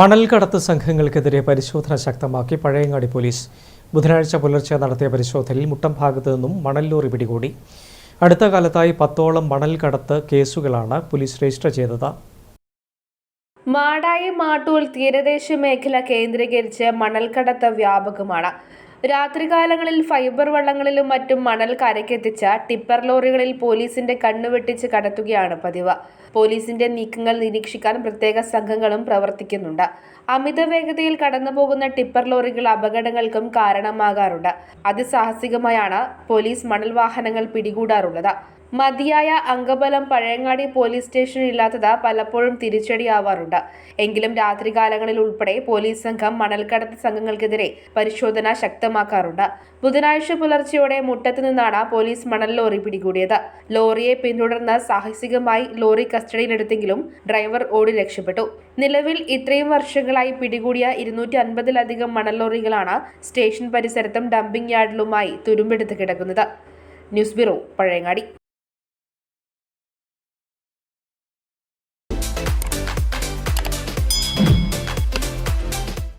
മണൽ കടത്ത് സംഘങ്ങൾക്കെതിരെ പരിശോധന ശക്തമാക്കി പഴയങ്ങാടി പോലീസ്. ബുധനാഴ്ച പുലർച്ചെ നടത്തിയ പരിശോധനയിൽ മുട്ടം ഭാഗത്തു നിന്നും മണൽ ലോറി പിടികൂടി. അടുത്ത കാലത്തായി പത്തോളം മണൽ കടത്ത് കേസുകളാണ് പോലീസ് രജിസ്റ്റർ ചെയ്തത്. മാടായി മാട്ടൂൽ തീരദേശ മേഖല കേന്ദ്രീകരിച്ച് മണൽക്കടത്ത് വ്യാപകമാണ്. രാത്രികാലങ്ങളിൽ ഫൈബർ വള്ളങ്ങളിലും മറ്റും മണൽ കരയ്ക്കെത്തിച്ച ടിപ്പർ ലോറികളിൽ പോലീസിന്റെ കണ്ണുവെട്ടിച്ച് കടത്തുകയാണ് പതിവ്. പോലീസിന്റെ നീക്കങ്ങൾ നിരീക്ഷിക്കാൻ പ്രത്യേക സംഘങ്ങളും പ്രവർത്തിക്കുന്നുണ്ട്. അമിത വേഗതയിൽ കടന്നുപോകുന്ന ടിപ്പർ ലോറികൾ അപകടങ്ങൾക്കും കാരണമാകാറുണ്ട്. അതിസാഹസികമായാണ് പോലീസ് മണൽ വാഹനങ്ങൾ പിടികൂടാറുള്ളത്. മതിയായ അംഗബലം പഴയങ്ങാടി പോലീസ് സ്റ്റേഷനിൽ ഇല്ലാത്തത് പലപ്പോഴും തിരിച്ചടിയാവാറുണ്ട്. എങ്കിലും രാത്രികാലങ്ങളിൽ ഉൾപ്പെടെ പോലീസ് സംഘം മണൽക്കടത്ത് സംഘങ്ങൾക്കെതിരെ പരിശോധന ശക്തമാക്കാറുണ്ട്. ബുധനാഴ്ച പുലർച്ചെയോടെ മുട്ടത്ത് നിന്നാണ് പോലീസ് മണൽ ലോറി പിടികൂടിയത്. ലോറിയെ പിന്തുടർന്ന് സാഹസികമായി ലോറി കസ്റ്റഡിയിലെടുത്തെങ്കിലും ഡ്രൈവർ ഓടി രക്ഷപ്പെട്ടു. നിലവിൽ ഇത്രയും വർഷങ്ങളായി പിടികൂടിയ ഇരുന്നൂറ്റി അൻപതിലധികം മണൽ ലോറികളാണ് സ്റ്റേഷൻ പരിസരത്തും ഡംപിംഗ് യാർഡിലുമായി തുരുമ്പെടുത്ത് കിടക്കുന്നത്. News bureau Pazhayangadi.